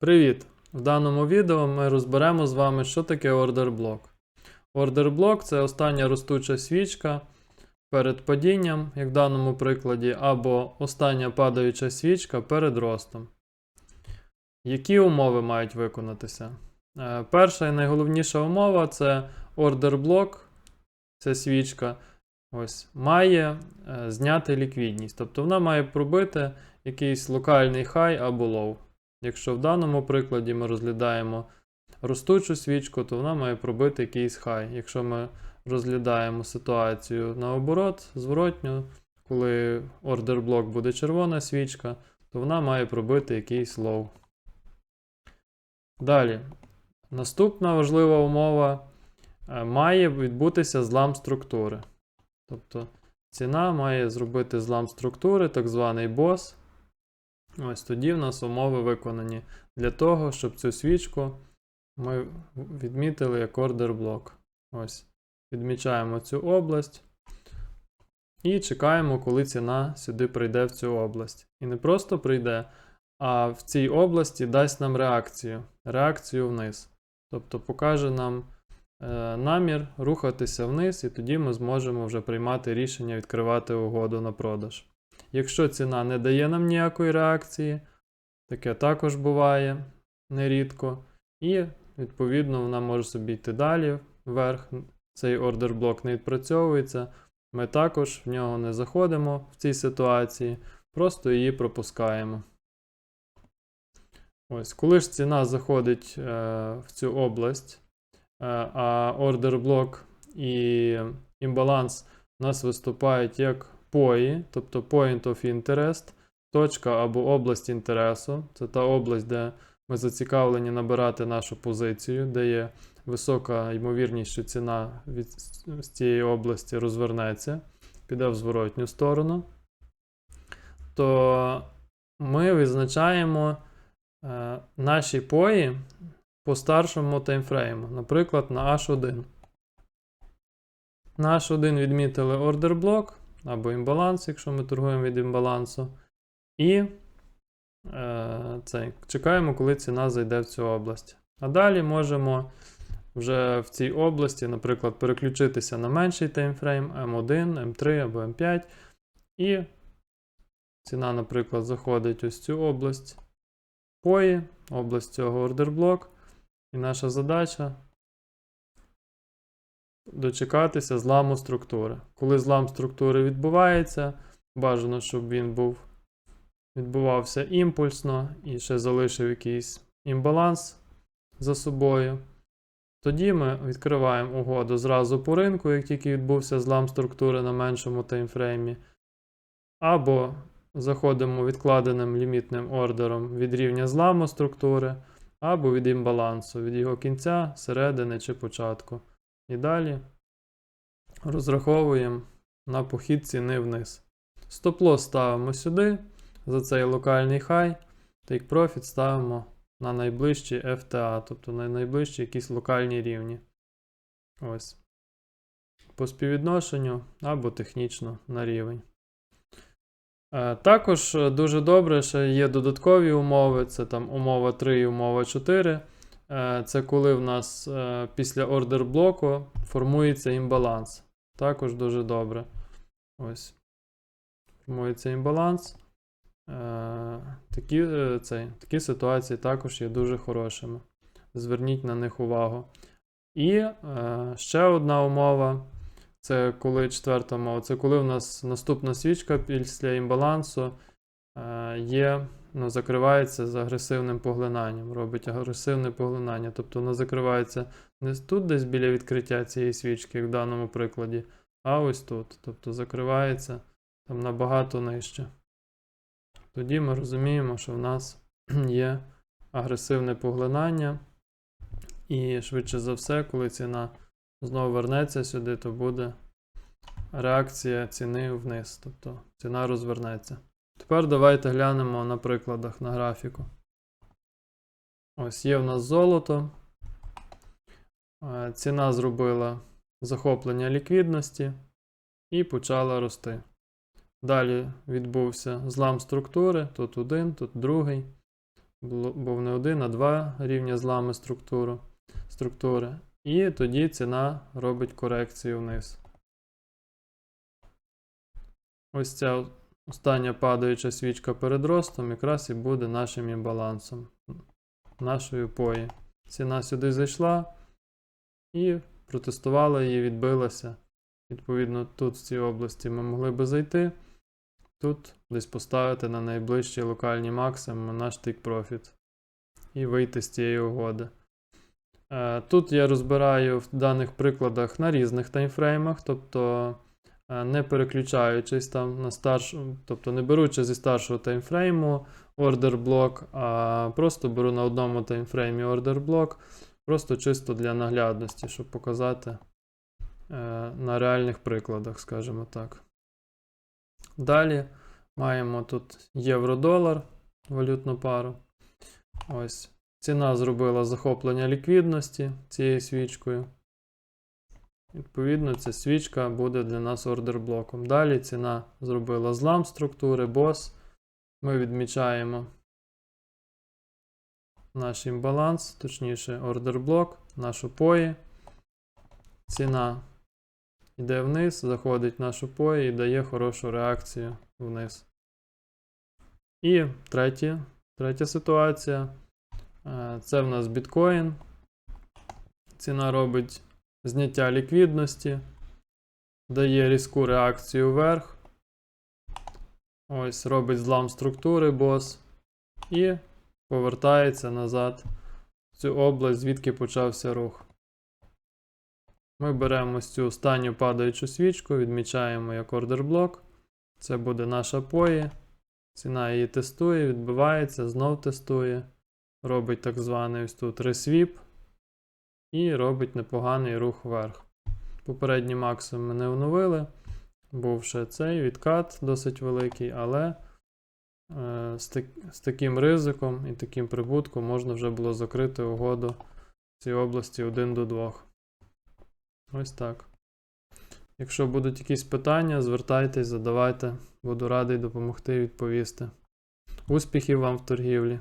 Привіт! В даному відео ми розберемо з вами, що таке ордер блок. Ордер блок це остання ростуча свічка перед падінням, як в даному прикладі, або остання падаюча свічка перед ростом. Які умови мають виконатися? Е, Перша і найголовніша умова це ордер блок, це свічка, ось, має е, зняти ліквідність. Тобто вона має пробити якийсь локальний хай або лоу. Якщо в даному прикладі ми розглядаємо ростучу свічку, то вона має пробити якийсь хай. Якщо ми розглядаємо ситуацію наоборот, зворотньо, коли ордер блок буде червона свічка, то вона має пробити якийсь лоу. Далі. Наступна важлива умова е, має відбутися злам структури. Тобто ціна має зробити злам структури, так званий бос. Ось тоді в нас умови виконані для того, щоб цю свічку ми відмітили як ордер блок. Ось. Відмічаємо цю область і чекаємо, коли ціна сюди прийде в цю область. І не просто прийде, а в цій області дасть нам реакцію. Реакцію вниз. Тобто покаже нам е, намір рухатися вниз, і тоді ми зможемо вже приймати рішення відкривати угоду на продаж. Якщо ціна не дає нам ніякої реакції, таке також буває нерідко. І, відповідно, вона може собі йти далі вверх. Цей ордер блок не відпрацьовується. Ми також в нього не заходимо в цій ситуації, просто її пропускаємо. Ось, коли ж ціна заходить е, в цю область, е, а ордер блок і імбаланс у нас виступають як POI, тобто Point of Interest, точка або область інтересу. Це та область, де ми зацікавлені набирати нашу позицію, де є висока ймовірність, що ціна від з цієї області розвернеться, піде в зворотню сторону. То ми визначаємо е, наші пої по старшому таймфрейму, наприклад, на H1. На H1 відмітили ордер блок або імбаланс, якщо ми торгуємо від імбалансу. І е, це, чекаємо, коли ціна зайде в цю область. А далі можемо вже в цій області, наприклад, переключитися на менший таймфрейм M1, M3 або M5. І ціна, наприклад, заходить ось в цю область POI, область цього ордер блок. І наша задача дочекатися зламу структури. Коли злам структури відбувається, бажано, щоб він був, відбувався імпульсно і ще залишив якийсь імбаланс за собою. Тоді ми відкриваємо угоду зразу по ринку, як тільки відбувся злам структури на меншому таймфреймі. Або заходимо відкладеним лімітним ордером від рівня зламу структури, або від імбалансу, від його кінця, середини чи початку. І далі розраховуємо на похід ціни вниз. Стоп-лосс ставимо сюди, за цей локальний хай, take profit ставимо на найближчі FTA, тобто на найближчі якісь локальні рівні. Ось. По співвідношенню або технічно на рівень. Е, Також е, дуже добре, що є додаткові умови, це там умова 3 і умова 4. Е, Це коли в нас е, після ордер блоку формується імбаланс. Також дуже добре. Ось. Формується імбаланс. Е, Такі, цей, такі ситуації також є дуже хорошими. Зверніть на них увагу. І ще одна умова. Це коли четверта умова, це коли в нас наступна свічка після імбалансу є, ну, закривається з агресивним поглинанням, робить агресивне поглинання. Тобто вона закривається не тут десь біля відкриття цієї свічки, як в даному прикладі, а ось тут. Тобто закривається там набагато нижче. Тоді ми розуміємо, що в нас є агресивне поглинання, і швидше за все, коли ціна знову вернеться сюди, то буде реакція ціни вниз, тобто ціна розвернеться. Тепер давайте глянемо на прикладах на графіку. Ось є в нас золото. Е, Ціна зробила захоплення ліквідності і почала рости. Далі відбувся злам структури, тут один, тут другий. був не один, а два рівня зламу структуру, структури. І тоді ціна робить корекцію вниз. Ось ця остання падаюча свічка перед ростом якраз і буде нашим імбалансом, нашою пої. Ціна сюди зайшла і протестувала її, відбилася. Відповідно, тут в цій області ми могли би зайти. Тут десь поставити на найближчі локальні максимуми наш тик профіт і вийти з цієї угоди. Е, Тут я розбираю в даних прикладах на різних таймфреймах, тобто не переключаючись там на старшу, тобто не беручи зі старшого таймфрейму ордер блок, а просто беру на одному таймфреймі ордер блок, просто чисто для наглядності, щоб показати е, на реальних прикладах, скажімо так. Далі маємо тут євро-долар, валютну пару. Ось. Ціна зробила захоплення ліквідності цією свічкою. Відповідно, ця свічка буде для нас ордер-блоком. Далі ціна зробила злам структури, бос. Ми відмічаємо наш імбаланс, точніше, ордер-блок, нашу пої. Ціна йде вниз, заходить в нашу пої і дає хорошу реакцію вниз. І третє, третя ситуація. Е, Це в нас біткоін. Ціна робить зняття ліквідності, дає різку реакцію вверх. Ось робить злам структури бос. І повертається назад в цю область, звідки почався рух. Ми беремо ось цю останню падаючу свічку, відмічаємо як ордер блок. Це буде наша пої. Ціна її тестує, відбивається, знов тестує. Робить так званий ось тут ресвіп. І робить непоганий рух вверх. Попередній максимум ми не оновили. Був ще цей відкат досить великий, але е, з, так, з таким ризиком і таким прибутком можна вже було закрити угоду в цій області 1 до 2. Ось так. Якщо будуть якісь питання, звертайтесь, задавайте. Буду радий допомогти відповісти. Успіхів вам в торгівлі!